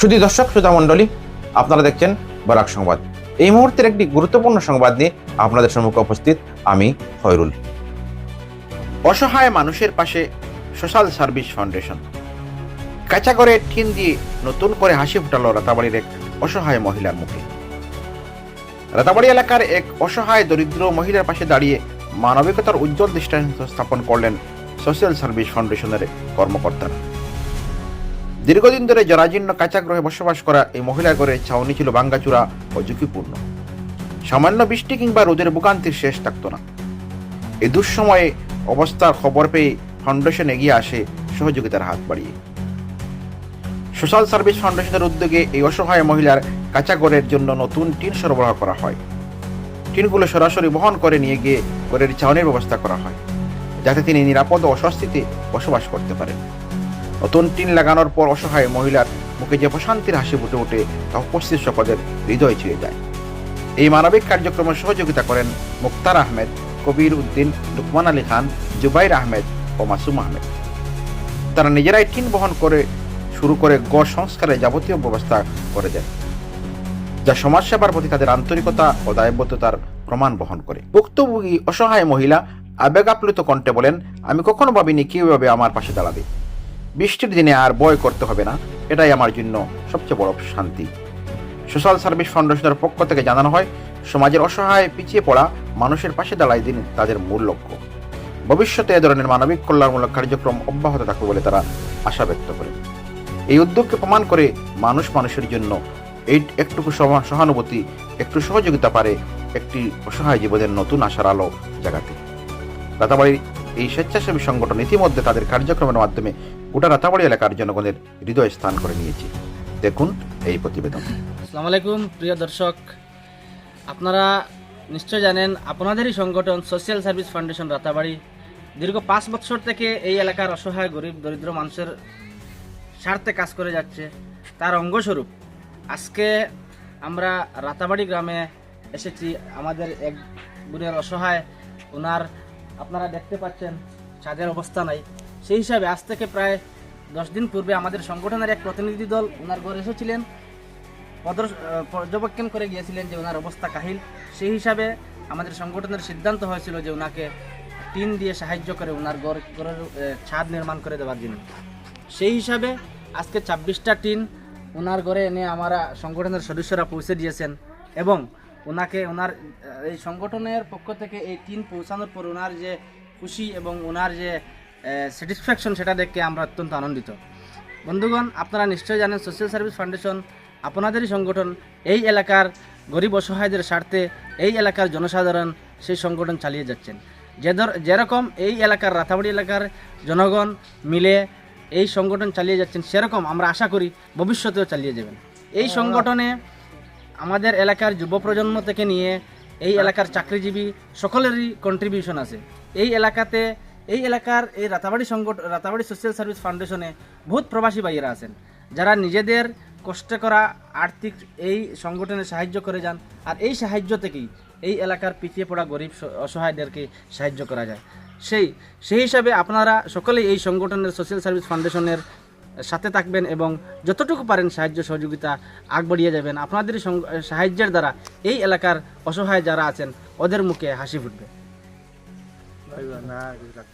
শুধু দর্শক শ্রোতা মণ্ডলী, আপনারা দেখছেন বরাক সংবাদ। এই মুহূর্তের একটি গুরুত্বপূর্ণ সংবাদ নিয়ে আপনাদের সম্মুখে উপস্থিত আমি খয়রুল। অসহায় মানুষের পাশে সোশ্যাল সার্ভিস ফাউন্ডেশন। কাঁচা করে ঠিন দিয়ে নতুন করে হাসি ফুটালো রাতাবাড়ির এক অসহায় মহিলার মুখে। রাতাবাড়ি এলাকার এক অসহায় দরিদ্র মহিলার পাশে দাঁড়িয়ে মানবিকতার উজ্জ্বল দৃষ্টান্ত স্থাপন করলেন সোশ্যাল সার্ভিস ফাউন্ডেশনের কর্মকর্তারা। দীর্ঘদিন ধরে জরাজীর্ণ কাঁচাগ্রহে বসবাস করা এই মহিলার ঘরের ছাউনি ছিল ভাঙ্গাচুরা ও ঝুঁকিপূর্ণ। সামান্য বৃষ্টি কিংবা রোদের ভোগান্তির শেষ থাকত না। এই দুঃসময়ে অবস্থার খবর পেয়ে ফাউন্ডেশন এগিয়ে আসে সহযোগিতার হাত বাড়িয়ে। সোশ্যাল সার্ভিস ফাউন্ডেশনের উদ্যোগে এই অসহায় মহিলার কাঁচা ঘরের জন্য নতুন টিন সরবরাহ করা হয়। টিনগুলো সরাসরি বহন করে নিয়ে গিয়ে ঘরের ছাউনির ব্যবস্থা করা হয়, যাতে তিনি নিরাপদ ও অস্বস্তিতে বসবাস করতে পারেন। নতুন টিন লাগানোর পর অসহায় মহিলার মুখে যে প্রশান্তির হাসি ফুটে ওঠে, তা উপস্থিত সকলের হৃদয় ছুঁয়ে যায়। এই মানবিক কার্যক্রমে সহযোগিতা করেন মুক্তার আহমেদ, কবির উদ্দিন, লুকমান আলী খান, জুবাইর আহমেদ ও মাসুম আহমেদ। তারা নিজেরাই টিন বহন করে, শুরু করে গড় সংস্কারে যাবতীয় ব্যবস্থা করে দেন, যা সমাজসেবার প্রতি তাদের আন্তরিকতা ও দায়বদ্ধতার প্রমাণ বহন করে। ভুক্তভোগী অসহায় মহিলা আবেগ আপ্লুত কণ্ঠে বলেন, আমি কখনো ভাবিনি কেউ এভাবে আমার পাশে দাঁড়াবে। বৃষ্টির দিনে আর বয় করতে হবে না, এটাই আমার জন্য সবচেয়ে বড় শান্তি। সোশ্যাল সার্ভিস ফাউন্ডেশনের পক্ষ থেকে জানানো হয়, সমাজের অসহায় পিছিয়ে পড়া মানুষের পাশে দাঁড়ায় দিন তাদের মূল লক্ষ্য। ভবিষ্যতে এ ধরনের মানবিক কল্যাণমূলক কার্যক্রম অব্যাহত থাকবে বলে তারা আশা ব্যক্ত করেন এই উদ্যোগকে প্রমাণ করে মানুষ মানুষের জন্য এই একটুকু সহানুভূতি, একটু সহযোগিতা পারে একটি অসহায় জীবনের নতুন আশার আলো জাগাতে। রাতাবাড়ির এই স্বেচ্ছাসেবী সংগঠন ইতিমধ্যে তাদের কার্যক্রমের মাধ্যমে গোটা রাতাবাড়ি এলাকার জনগণের হৃদয় স্থান করে নিয়েছে। দেখুন এই প্রতিবেদন। আসসালামু আলাইকুম প্রিয় দর্শক। আপনারা নিশ্চয় জানেন, আপনাদেরই সংগঠন সোশ্যাল সার্ভিস ফাউন্ডেশন রাতাবাড়ি দীর্ঘ পাঁচ বছর থেকে এই এলাকার অসহায়, গরিব, দরিদ্র মানুষের স্বার্থে কাজ করে যাচ্ছে। তার অঙ্গস্বরূপ, আজকে আমরা রাতাবাড়ি গ্রামে এসেছি। আমাদের এক বোনের অসহায় ওনার আপনারা দেখতে পাচ্ছেন, ছাদের অবস্থা নাই। সেই হিসাবে আজ থেকে প্রায় দশ দিন পূর্বে আমাদের সংগঠনের এক প্রতিনিধি দল ওনার ঘরে এসেছিলেন। পর্যবেক্ষণ করে গিয়েছিলেন যে ওনার অবস্থা কাহিল। সেই হিসাবে আমাদের সংগঠনের সিদ্ধান্ত হয়েছিল যে ওনাকে টিন দিয়ে সাহায্য করে ওনার ঘর ঘরের ছাদ নির্মাণ করে দেওয়ার জন্য। সেই হিসাবে আজকে ছাব্বিশটা টিন ওনার ঘরে এনে আমরা সংগঠনের সদস্যরা পৌঁছে দিয়েছেন এবং ওনাকে ওনার এই সংগঠনের পক্ষ থেকে এই টিন পৌঁছানোর পর ওনার যে খুশি এবং ওনার যে স্যাটিসফ্যাকশন সেটা দেখে আমরা অত্যন্ত আনন্দিত। বন্ধুগণ, আপনারা নিশ্চয়ই জানেন সোশ্যাল সার্ভিস ফাউন্ডেশন আপনাদেরই সংগঠন। এই এলাকার গরিব অসহায়দের স্বার্থে এই এলাকার জনসাধারণ সেই সংগঠন চালিয়ে যাচ্ছেন। যে যেরকম এই এলাকার রাতাবাড়ি এলাকার জনগণ মিলে এই সংগঠন চালিয়ে যাচ্ছেন, সেরকম আমরা আশা করি ভবিষ্যতেও চালিয়ে যাবেন। এই সংগঠনে আমাদের এলাকার যুব প্রজন্ম থেকে নিয়ে এই এলাকার চাকরিজীবী সকলেরই কন্ট্রিবিউশন আছে। এই এলাকাতে এই এলাকার এই রাতাবাড়ি সংগঠন রাতাবাড়ি সোশ্যাল সার্ভিস ফাউন্ডেশনে বহুত প্রবাসী ভাইয়েরা আছেন। যারা নিজেদের কষ্ট করা আর্থিক এই সংগঠনে সাহায্য করে যান, আর এই সাহায্য থেকেই এই এলাকার পিছিয়ে পড়া গরিব অসহায়দেরকে সাহায্য করা যায়। সেই সেই হিসাবে আপনারা সকলেই এই সংগঠনের সোশ্যাল সার্ভিস ফাউন্ডেশনের সাথে থাকবেন এবং যতটুকু পারেন সাহায্য সহযোগিতা আগ বাড়িয়ে যাবেন। আপনাদের সাহায্যের দ্বারা এই এলাকার অসহায় যারা আছেন, ওদের মুখে হাসি ফুটবে। 还有人啊这个